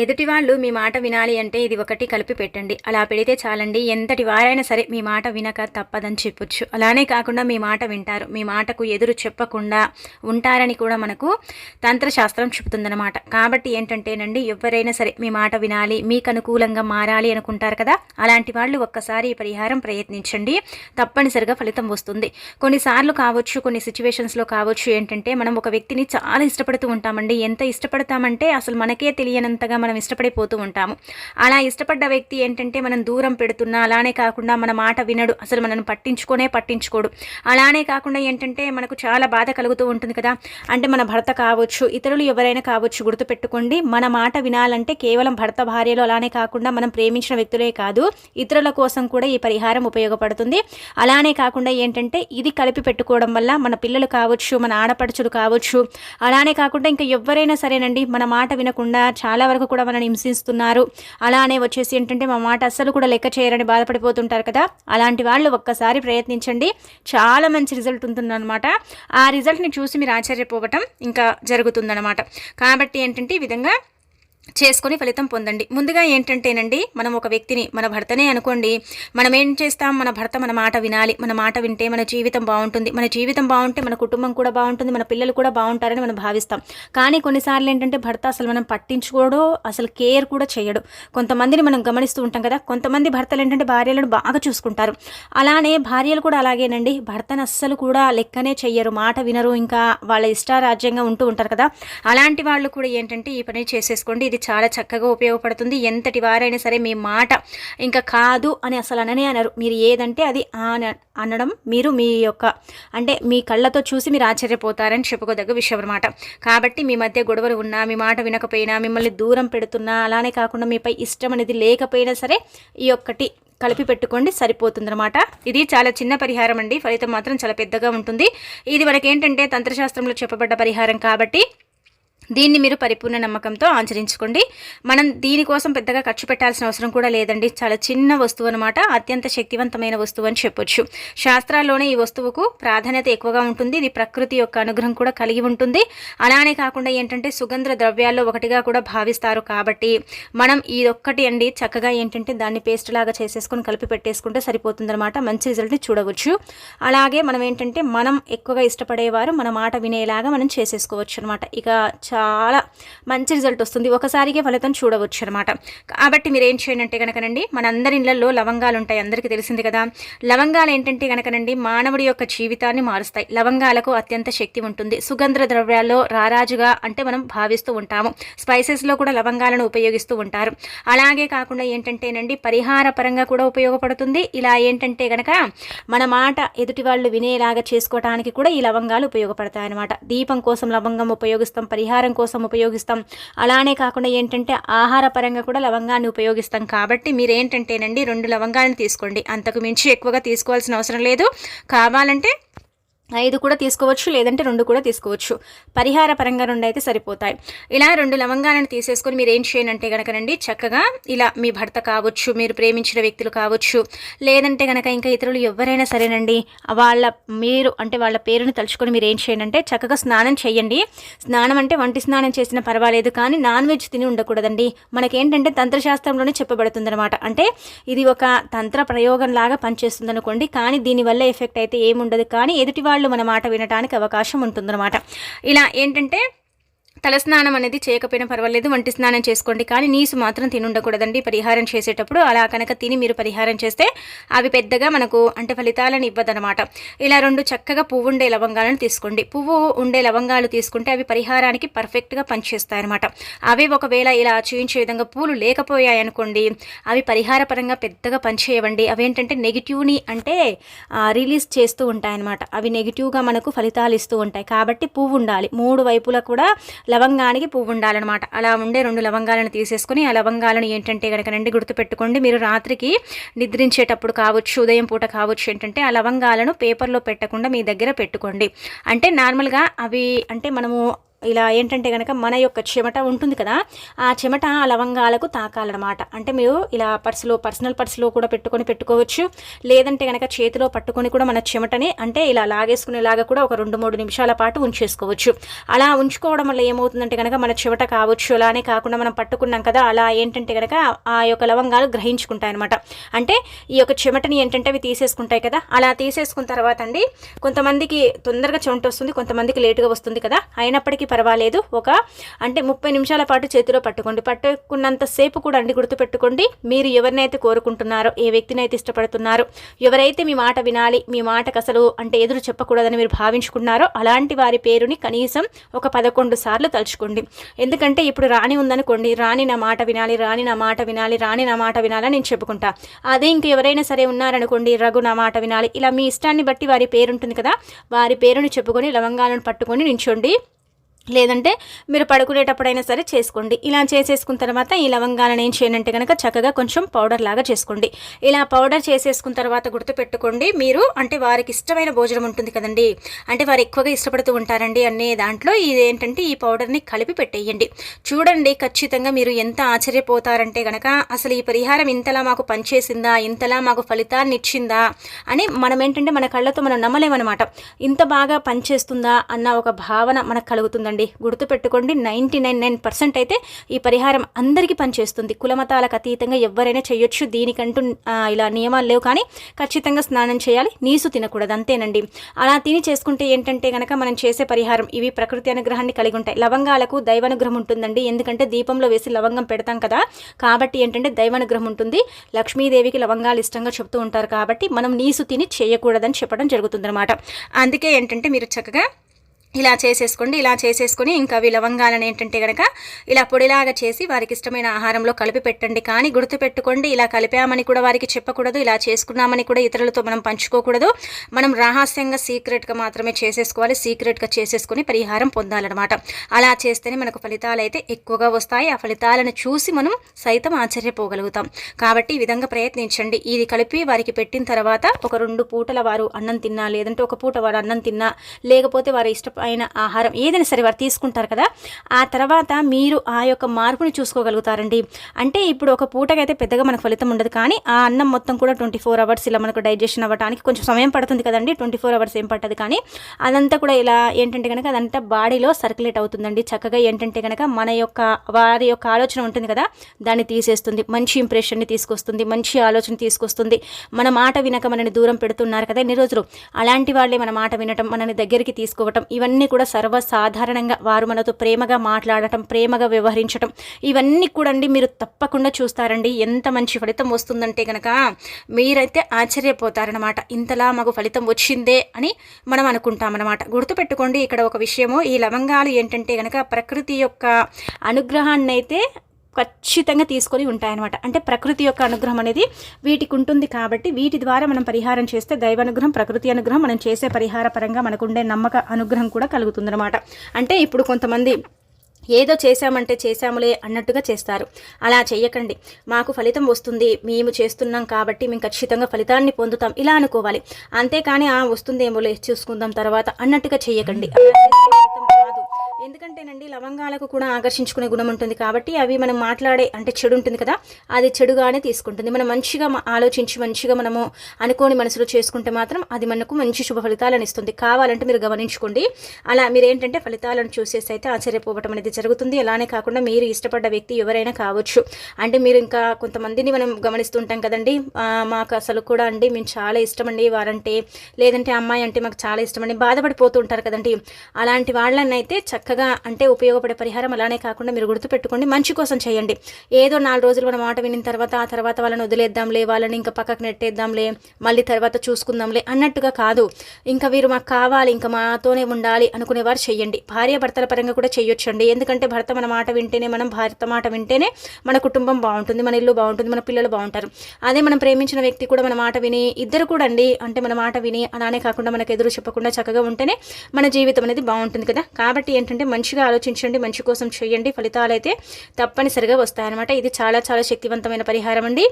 ఎదుటి వాళ్ళు మీ మాట వినాలి అంటే ఇది ఒకటి కలిపి పెట్టండి. అలా పెడితే చాలండి. ఎంతటి వారైనా సరే మీ మాట వినక తప్పదని చెప్పొచ్చు. అలానే కాకుండా మీ మాట వింటారు. మీ మాటకు ఎదురు చెప్పకుండా ఉంటారని కూడా మనకు తంత్రశాస్త్రం చెబుతుందన్నమాట. కాబట్టి ఏంటంటేనండి ఎవరైనా సరే మీ మాట వినాలి మీకు అనుకూలంగా మారాలి అనుకుంటారు కదా అలాంటి వాళ్ళు ఒక్కసారి ఈ పరిహారం ప్రయత్నించండి. తప్పనిసరిగా ఫలితం వస్తుంది. కొన్నిసార్లు కావచ్చు కొన్ని సిచ్యువేషన్స్లో కావచ్చు ఏంటంటే మనం ఒక వ్యక్తిని చాలా ఇష్టపడుతూ ఉంటామండి. ఎంత ఇష్టపడతామంటే అసలు మనకే తెలియనంతగా మనం ఇష్టపడిపోతూ ఉంటాము. అలా ఇష్టపడ్డ వ్యక్తి ఏంటంటే మనం దూరం పెడుతున్నా అలానే కాకుండా మన మాట వినడు. అసలు మనను పట్టించుకోనే పట్టించుకోడు. అలానే కాకుండా ఏంటంటే మనకు చాలా బాధ కలుగుతూ ఉంటుంది కదా. అంటే మన భర్త కావచ్చు ఇతరులు ఎవరైనా కావచ్చు గుర్తుపెట్టుకోండి. మన మాట వినాలంటే కేవలం భర్త భార్యలు అలానే కాకుండా మనం ప్రేమించిన వ్యక్తులే కాదు ఇతరుల కోసం కూడా ఈ పరిహారం ఉపయోగపడుతుంది. అలానే కాకుండా ఏంటంటే ఇది కలిపి పెట్టుకోవడం వల్ల మన పిల్లలు కావచ్చు మన ఆడపడుచులు కావచ్చు అలానే కాకుండా ఇంకా ఎవరైనా సరేనండి మన మాట వినకుండా చాలా వరకు కూడా మనని హింసిస్తున్నారు. అలానే వచ్చేసి ఏంటంటే మా మాట అస్సలు కూడా లెక్క చేయరని బాధపడిపోతుంటారు కదా. అలాంటి వాళ్ళు ఒక్కసారి ప్రయత్నించండి. చాలా మంచి రిజల్ట్ ఉంటుందన్నమాట. ఆ రిజల్ట్ని చూసి మీరు ఆశ్చర్యపోవటం ఇంకా జరుగుతుందన్నమాట. కాబట్టి ఏంటంటే ఈ విధంగా చేసుకొని ఫలితం పొందండి. ముందుగా ఏంటంటేనండి మనం ఒక వ్యక్తిని మన భర్తనే అనుకోండి మనం ఏం చేస్తాం? మన భర్త మన మాట వినాలి. మన మాట వింటే మన జీవితం బాగుంటుంది. మన జీవితం బాగుంటే మన కుటుంబం కూడా బాగుంటుంది. మన పిల్లలు కూడా బాగుంటారని మనం భావిస్తాం. కానీ కొన్నిసార్లు ఏంటంటే భర్త అసలు మనం పట్టించుకోడు అసలు కేర్ కూడా చేయడు. కొంతమందిని మనం గమనిస్తూ ఉంటాం కదా కొంతమంది భర్తలు ఏంటంటే భార్యలను బాగా చూసుకుంటారు. అలానే భార్యలు కూడా అలాగేనండి. భర్తను అస్సలు కూడా లెక్కనే చెయ్యరు. మాట వినరు. ఇంకా వాళ్ళ ఇష్టారాజ్యంగా ఉంటూ ఉంటారు కదా. అలాంటి వాళ్ళు కూడా ఏంటంటే ఈ పని చేసేసుకోండి. ఇది ఇది చాలా చక్కగా ఉపయోగపడుతుంది. ఎంతటి వారైనా సరే మీ మాట ఇంకా కాదు అని అసలు అననే అనరు. మీరు ఏదంటే అది అనడం మీరు మీ యొక్క అంటే మీ కళ్ళతో చూసి మీరు ఆశ్చర్యపోతారని చెప్పుకోదగ్గ విషయం అనమాట కాబట్టి మీ మధ్య గొడవలు ఉన్నా మీ మాట వినకపోయినా మిమ్మల్ని దూరం పెడుతున్నా అలానే కాకుండా మీపై ఇష్టం అనేది లేకపోయినా సరే ఈ ఒక్కటి కలిపి పెట్టుకోండి సరిపోతుందన్నమాట ఇది చాలా చిన్న పరిహారం అండి. ఫలితం మాత్రం చాలా పెద్దగా ఉంటుంది. ఇది మనకేంటంటే తంత్రశాస్త్రంలో చెప్పబడ్డ పరిహారం కాబట్టి దీన్ని మీరు పరిపూర్ణ నమ్మకంతో ఆచరించుకోండి. మనం దీనికోసం పెద్దగా ఖర్చు పెట్టాల్సిన అవసరం కూడా లేదండి. చాలా చిన్న వస్తువు అనమాట అత్యంత శక్తివంతమైన వస్తువు అని చెప్పొచ్చు. శాస్త్రాల్లోనే ఈ వస్తువుకు ప్రాధాన్యత ఎక్కువగా ఉంటుంది. ఇది ప్రకృతి యొక్క అనుగ్రహం కూడా కలిగి ఉంటుంది. అలానే కాకుండా ఏంటంటే సుగంధ ద్రవ్యాల్లో ఒకటిగా కూడా భావిస్తారు కాబట్టి మనం ఈ ఒక్కటి అండి. చక్కగా ఏంటంటే దాన్ని పేస్ట్ లాగా చేసేసుకొని కలిపి పెట్టేసుకుంటే సరిపోతుందన్నమాట. మంచి రిజల్ట్ని చూడవచ్చు. అలాగే మనం ఏంటంటే మనం ఎక్కువగా ఇష్టపడేవారు మన మాట వినేలాగా మనం చేసేసుకోవచ్చు అనమాట ఇక చాలా మంచి రిజల్ట్ వస్తుంది. ఒకసారిగా ఫలితం చూడవచ్చు అనమాట కాబట్టి మీరు ఏం చేయండి అంటే కనుకనండి మనందరి ఇళ్ళలో లవంగాలు ఉంటాయి. అందరికీ తెలిసింది కదా. లవంగాలు ఏంటంటే కనుకనండి మానవుడి యొక్క జీవితాన్ని మారుస్తాయి. లవంగాలకు అత్యంత శక్తి ఉంటుంది. సుగంధ ద్రవ్యాల్లో రారాజుగా అంటే మనం భావిస్తూ ఉంటాము. స్పైసెస్లో కూడా లవంగాలను ఉపయోగిస్తూ ఉంటారు. అలాగే కాకుండా ఏంటంటేనండి పరిహార పరంగా కూడా ఉపయోగపడుతుంది. ఇలా ఏంటంటే గనక మన మాట ఎదుటి వాళ్ళు వినేలాగా చేసుకోవడానికి కూడా ఈ లవంగాలు ఉపయోగపడతాయి అనమాట దీపం కోసం లవంగం ఉపయోగిస్తాం పరిహారం ఆహారం కోసం ఉపయోగిస్తాం. అలానే కాకుండా ఏంటంటే ఆహార పరంగా కూడా లవంగాన్ని ఉపయోగిస్తాం. కాబట్టి మీరు ఏంటంటేనండి రెండు లవంగాలను తీసుకోండి. అంతకు మించి ఎక్కువగా తీసుకోవాల్సిన అవసరం లేదు. కావాలంటే ఐదు కూడా తీసుకోవచ్చు లేదంటే రెండు కూడా తీసుకోవచ్చు. పరిహార పరంగా రెండు అయితే సరిపోతాయి. ఇలా రెండు లవంగాలను తీసేసుకొని మీరు ఏం చేయనంటే కనుకనండి చక్కగా ఇలా మీ భర్త కావచ్చు మీరు ప్రేమించిన వ్యక్తులు కావచ్చు లేదంటే కనుక ఇంకా ఇతరులు ఎవరైనా సరేనండి వాళ్ళ మీరు అంటే వాళ్ళ పేరుని తలుచుకొని మీరు ఏం చేయనంటే చక్కగా స్నానం చేయండి. స్నానం అంటే వంటి స్నానం చేసినా పర్వాలేదు కానీ నాన్ వెజ్ తిని ఉండకూడదండి. మనకేంటంటే తంత్రశాస్త్రంలోనే చెప్పబడుతుందనమాట అంటే ఇది ఒక తంత్ర ప్రయోగం లాగా పనిచేస్తుంది అనుకోండి కానీ దీనివల్ల ఎఫెక్ట్ అయితే ఏముండదు. కానీ ఎదుటి వాళ్ళు మన మాట వినటానికి అవకాశం ఉంటుందన్నమాట. ఇలా ఏంటంటే తలస్నానం అనేది చేయకపోయినా పర్వాలేదు వంటి స్నానం చేసుకోండి. కానీ నీసు మాత్రం తినుండకూడదండి. పరిహారం చేసేటప్పుడు అలా కనుక తిని మీరు పరిహారం చేస్తే అవి పెద్దగా మనకు అంటే ఫలితాలను ఇవ్వదనమాట ఇలా రెండు చక్కగా పువ్వు ఉండే లవంగాలను తీసుకోండి. పువ్వు ఉండే లవంగాలు తీసుకుంటే అవి పరిహారానికి పర్ఫెక్ట్గా పనిచేస్తాయి అనమాట అవి ఒకవేళ ఇలా చూయించే విధంగా పూలు లేకపోయాయి అనుకోండి అవి పరిహార పరంగా పెద్దగా పనిచేయవండి. అవేంటంటే నెగిటివ్ని అంటే రిలీజ్ చేస్తూ ఉంటాయన్నమాట. అవి నెగిటివ్గా మనకు ఫలితాలు ఇస్తూ ఉంటాయి. కాబట్టి పువ్వు ఉండాలి. మూడు వైపులా కూడా లవంగానికి పువ్వు ఉండాలన్నమాట. అలా ఉండే రెండు లవంగాలను తీసేసుకొని ఆ లవంగాలను ఏంటంటే కనుక నండి గుర్తుపెట్టుకోండి. మీరు రాత్రికి నిద్రించేటప్పుడు కావచ్చు ఉదయం పూట కావచ్చు ఏంటంటే ఆ లవంగాలను పేపర్లో పెట్టకుండా మీ దగ్గర పెట్టుకోండి. అంటే నార్మల్గా అవి అంటే మనము ఇలా ఏంటంటే కనుక మన యొక్క చెమట ఉంటుంది కదా ఆ చెమట ఆ లవంగాలకు తాకాలన్నమాట. అంటే మీరు ఇలా పర్సులో పర్సనల్ పర్సులో కూడా పెట్టుకొని పెట్టుకోవచ్చు. లేదంటే కనుక చేతిలో పట్టుకొని కూడా మన చెమటని అంటే ఇలా లాగేసుకునేలాగా కూడా ఒక రెండు మూడు నిమిషాల పాటు ఉంచేసుకోవచ్చు. అలా ఉంచుకోవడం వల్ల ఏమవుతుందంటే కనుక మన చెమట కావచ్చు అలానే కాకుండా మనం పట్టుకున్నాం కదా అలా ఏంటంటే కనుక ఆ యొక్క లవంగాలు గ్రహించుకుంటాయి అనమాట అంటే ఈ యొక్క చెమటని ఏంటంటే అవి తీసేసుకుంటాయి కదా అలా తీసేసుకున్న తర్వాత అండి కొంతమందికి తొందరగా చెమట వస్తుంది కొంతమందికి లేటుగా వస్తుంది కదా అయినప్పటికీ పర్వాలేదు. ఒక అంటే ముప్పై నిమిషాల పాటు చేతిలో పట్టుకోండి. పట్టుకున్నంత సేపు కూడా అండి గుర్తుపెట్టుకోండి. మీరు ఎవరినైతే కోరుకుంటున్నారో ఏ వ్యక్తిని అయితే ఇష్టపడుతున్నారో ఎవరైతే మీ మాట వినాలి మీ మాటకు అసలు అంటే ఎదురు చెప్పకూడదని మీరు భావించుకున్నారో అలాంటి వారి పేరుని కనీసం ఒక పదకొండు సార్లు తలుచుకోండి. ఎందుకంటే ఇప్పుడు రాణి ఉందనుకోండి రాణి నా మాట వినాలి రాణి నా మాట వినాలి రాణి నా మాట వినాలని నేను చెప్పుకుంటా. అదే ఇంక ఎవరైనా సరే ఉన్నారనుకోండి రఘు నా మాట వినాలి ఇలా మీ ఇష్టాన్ని బట్టి వారి పేరు ఉంటుంది కదా వారి పేరును చెప్పుకొని లవంగాలను పట్టుకొని నించోండి. లేదంటే మీరు పడుకునేటప్పుడైనా సరే చేసుకోండి. ఇలా చేసేసుకున్న తర్వాత ఈ లవంగాలను ఏం చేయనంటే కనుక చక్కగా కొంచెం పౌడర్ లాగా చేసుకోండి. ఇలా పౌడర్ చేసేసుకున్న తర్వాత గుర్తుపెట్టుకోండి మీరు అంటే వారికి ఇష్టమైన భోజనం ఉంటుంది కదండి. అంటే వారు ఎక్కువగా ఇష్టపడుతూ ఉంటారండి అనే దాంట్లో ఇదేంటంటే ఈ పౌడర్ని కలిపి పెట్టేయండి. చూడండి ఖచ్చితంగా మీరు ఎంత ఆశ్చర్యపోతారంటే కనుక అసలు ఈ పరిహారం ఇంతలా మాకు పనిచేసిందా ఇంతలా మాకు ఫలితాన్ని ఇచ్చిందా అని మనం ఏంటంటే మన కళ్ళతో మనం నమ్మలేమన్నమాట. ఇంత బాగా పనిచేస్తుందా అన్న ఒక భావన మనకు కలుగుతుందండి. అండి గుర్తుపెట్టుకోండి నైంటీ నైన్ నైన్ పర్సెంట్ అయితే ఈ పరిహారం అందరికీ పనిచేస్తుంది. కులమతాలకు అతీతంగా ఎవరైనా చేయొచ్చు దీనికంటూ ఇలా నియమాలు లేవు కానీ ఖచ్చితంగా స్నానం చేయాలి నీసు తినకూడదు అంతేనండి. అలా తిని చేసుకుంటే ఏంటంటే కనుక మనం చేసే పరిహారం ఇవి ప్రకృతి అనుగ్రహాన్ని కలిగి ఉంటాయి. లవంగాలకు దైవానుగ్రహం ఉంటుందండి. ఎందుకంటే దీపంలో వేసి లవంగం పెడతాం కదా. కాబట్టి ఏంటంటే దైవానుగ్రహం ఉంటుంది. లక్ష్మీదేవికి లవంగాలు ఇష్టంగా చెప్తూ ఉంటారు కాబట్టి మనం నీసు తిని చేయకూడదని చెప్పడం జరుగుతుందన్నమాట. అందుకే ఏంటంటే మీరు చక్కగా ఇలా చేసేసుకోండి ఇలా చేసేసుకొని ఇంకా అవి లవంగాలను ఏంటంటే కనుక ఇలా పొడిలాగా చేసి వారికి ఇష్టమైన ఆహారంలో కలిపి పెట్టండి. కానీ గుర్తుపెట్టుకోండి ఇలా కలిపామని కూడా వారికి చెప్పకూడదు ఇలా చేసుకున్నామని కూడా ఇతరులతో మనం పంచుకోకూడదు. మనం రహస్యంగా సీక్రెట్గా మాత్రమే చేసేసుకోవాలి. సీక్రెట్గా చేసేసుకొని పరిహారం పొందాలన్నమాట. అలా చేస్తేనే మనకు ఫలితాలు అయితే ఎక్కువగా వస్తాయి. ఆ ఫలితాలను చూసి మనం సైతం ఆశ్చర్యపోగలుగుతాం. కాబట్టి ఈ విధంగా ప్రయత్నించండి. ఇది కలిపి వారికి పెట్టిన తర్వాత ఒక రెండు పూటల వారు అన్నం తిన్నా లేదంటే ఒక పూట వారు అన్నం తిన్నా లేకపోతే వారి ఇష్ట అయిన ఆహారం ఏదైనా సరే వారు తీసుకుంటారు కదా ఆ తర్వాత మీరు ఆ యొక్క మార్పుని చూసుకోగలుగుతారండి. అంటే ఇప్పుడు ఒక పూటకైతే పెద్దగా మనకు ఫలితం ఉండదు కానీ ఆ అన్నం మొత్తం కూడా ట్వంటీ ఫోర్ అవర్స్ ఇలా మనకు డైజెషన్ అవ్వడానికి కొంచెం సమయం పడుతుంది కదండి ట్వంటీ ఫోర్ అవర్స్ ఏం పట్టదు. కానీ అదంతా కూడా ఇలా ఏంటంటే కనుక అదంతా బాడీలో సర్క్యులేట్ అవుతుందండి. చక్కగా ఏంటంటే కనుక మన యొక్క వారి యొక్క ఆలోచన ఉంటుంది కదా దాన్ని తీసేస్తుంది. మంచి ఇంప్రెషన్ని తీసుకొస్తుంది మంచి ఆలోచన తీసుకొస్తుంది. మన మాట వినక మనని దూరం పెడుతున్నారు కదా ఎన్ని రోజులు? అలాంటి వాళ్ళే మన మాట వినటం మనని దగ్గరికి తీసుకోవటం ఇవన్నీ ఇవన్నీ కూడా సర్వసాధారణంగా వారు మనతో ప్రేమగా మాట్లాడటం ప్రేమగా వ్యవహరించటం ఇవన్నీ కూడా అండి మీరు తప్పకుండా చూస్తారండి. ఎంత మంచి ఫలితం వస్తుందంటే కనుక మీరైతే ఆశ్చర్యపోతారనమాట ఇంతలా మాకు ఫలితం వచ్చిందే అని మనం అనుకుంటామన్నమాట. గుర్తుపెట్టుకోండి ఇక్కడ ఒక విషయము ఈ లవంగాలు ఏంటంటే కనుక ప్రకృతి యొక్క అనుగ్రహాన్ని అయితే ఖచ్చితంగా తీసుకొని ఉంటాయన్నమాట. అంటే ప్రకృతి యొక్క అనుగ్రహం అనేది వీటికి ఉంటుంది కాబట్టి వీటి ద్వారా మనం పరిహారం చేస్తే దైవ అనుగ్రహం ప్రకృతి అనుగ్రహం మనం చేసే పరిహార పరంగా మనకుండే నమ్మక అనుగ్రహం కూడా కలుగుతుందన్నమాట. అంటే ఇప్పుడు కొంతమంది ఏదో చేశామంటే చేశాములే అన్నట్టుగా చేస్తారు. అలా చేయకండి మాకు ఫలితం వస్తుంది మేము చేస్తున్నాం కాబట్టి మేము ఖచ్చితంగా ఫలితాన్ని పొందుతాం. ఇలా అనుకోవాలి. అంతేకాని ఆ వస్తుందేమోలే చూసుకుందాం తర్వాత అన్నట్టుగా చేయకండి ఎందుకంటేనండి లవంగాలకు కూడా ఆకర్షించుకునే గుణం ఉంటుంది కాబట్టి అవి మనం మాట్లాడే అంటే చెడు ఉంటుంది కదా అది చెడుగానే తీసుకుంటుంది. మనం మంచిగా ఆలోచించి మంచిగా మనము అనుకోని మనసులో చేసుకుంటే మాత్రం అది మనకు మంచి శుభ ఫలితాలను ఇస్తుంది. కావాలంటే మీరు గమనించుకోండి. అలా మీరు ఏంటంటే ఫలితాలను చూసేసి అయితే ఆశ్చర్యపోవటం అనేది జరుగుతుంది. అలానే కాకుండా మీరు ఇష్టపడ్డ వ్యక్తి ఎవరైనా కావచ్చు. అంటే మీరు ఇంకా కొంతమందిని మనం గమనిస్తుంటాం కదండి. మాకు అసలు కూడా అండి మేము చాలా ఇష్టం అండి వారంటే లేదంటే అమ్మాయి అంటే మాకు చాలా ఇష్టం అండి బాధపడిపోతూ ఉంటారు కదండి. అలాంటి వాళ్ళనైతే చక్కగా చక్కగా అంటే ఉపయోగపడే పరిహారం అలానే కాకుండా మీరు గుర్తుపెట్టుకోండి మంచి కోసం చేయండి. ఏదో నాలుగు రోజులు మన మాట వినిన తర్వాత ఆ తర్వాత వాళ్ళని వదిలేద్దాంలే వాళ్ళని ఇంకా పక్కకు నెట్టేద్దాంలే మళ్ళీ తర్వాత చూసుకుందాంలే అన్నట్టుగా కాదు. ఇంకా వీరు మాకు కావాలి ఇంకా మాతోనే ఉండాలి అనుకునేవారు చెయ్యండి భార్య భర్తల పరంగా కూడా చేయొచ్చండి. ఎందుకంటే భర్త మన మాట వింటేనే మనం భర్త మాట వింటేనే మన కుటుంబం బాగుంటుంది మన ఇల్లు బాగుంటుంది మన పిల్లలు బాగుంటారు. అదే మనం ప్రేమించిన వ్యక్తి కూడా మన మాట విని ఇద్దరు కూడా అండి అంటే మన మాట విని అలానే కాకుండా మనకు ఎదురు చెప్పకుండా చక్కగా ఉంటేనే మన జీవితం అనేది బాగుంటుంది కదా. కాబట్టి ఏంటంటే మంచిగా ఆలోచించండి మంచి కోసం చేయండి ఫలితాలు అయితే తప్పనిసరిగా వస్తాయన్నమాట. ఇది చాలా చాలా శక్తివంతమైన పరిహారం అండి.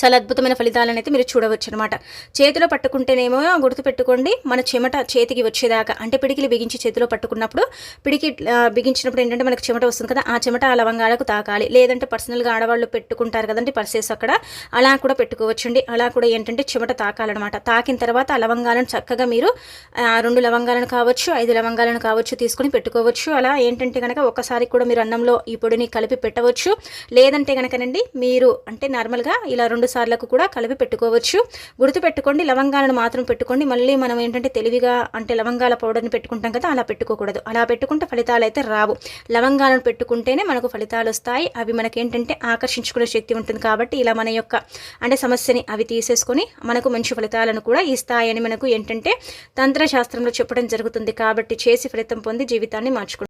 చాలా అద్భుతమైన ఫలితాలను అయితే మీరు చూడవచ్చు అనమాట చేతిలో పట్టుకుంటేనేమో గుర్తుపెట్టుకోండి మన చెమట చేతికి వచ్చేదాకా అంటే పిడికిలు బిగించి చేతిలో పట్టుకున్నప్పుడు పిడికి బిగించినప్పుడు ఏంటంటే మనకు చెమట వస్తుంది కదా ఆ చెమట ఆ లవంగాలకు తాకాలి. లేదంటే పర్సనల్గా ఆడవాళ్ళు పెట్టుకుంటారు కదండి పర్సేస్ అక్కడ. అలా కూడా పెట్టుకోవచ్చండి. అలా కూడా ఏంటంటే చెమట తాకాలన్నమాట. తాకిన తర్వాత ఆ లవంగాలను చక్కగా మీరు రెండు లవంగాలను కావచ్చు ఐదు లవంగాలను కావచ్చు తీసుకొని పెట్టుకోవచ్చు. అలా ఏంటంటే కనుక ఒకసారి కూడా మీరు అన్నంలో ఈ పొడిని కలిపి పెట్టవచ్చు. లేదంటే కనుకనండి మీరు అంటే నార్మల్గా ఇలా రెండు సార్లకు కూడా కలిపి పెట్టుకోవచ్చు. గుర్తు పెట్టుకోండి లవంగాలను మాత్రం పెట్టుకోండి. మళ్ళీ మనం ఏంటంటే తెలివిగా అంటే లవంగాల పౌడర్ని పెట్టుకుంటాం కదా అలా పెట్టుకోకూడదు. అలా పెట్టుకుంటే ఫలితాలు అయితే రావు. లవంగాలను పెట్టుకుంటేనే మనకు ఫలితాలు వస్తాయి. అవి మనకేంటంటే ఆకర్షించుకునే శక్తి ఉంటుంది కాబట్టి ఇలా మన యొక్క అంటే సమస్యని అవి తీసేసుకొని మనకు మంచి ఫలితాలను కూడా ఇస్తాయని మనకు ఏంటంటే తంత్రశాస్త్రంలో చెప్పడం జరుగుతుంది కాబట్టి చేసి ఫలితం పొంది జీవితాన్ని మార్చుకుంటాం.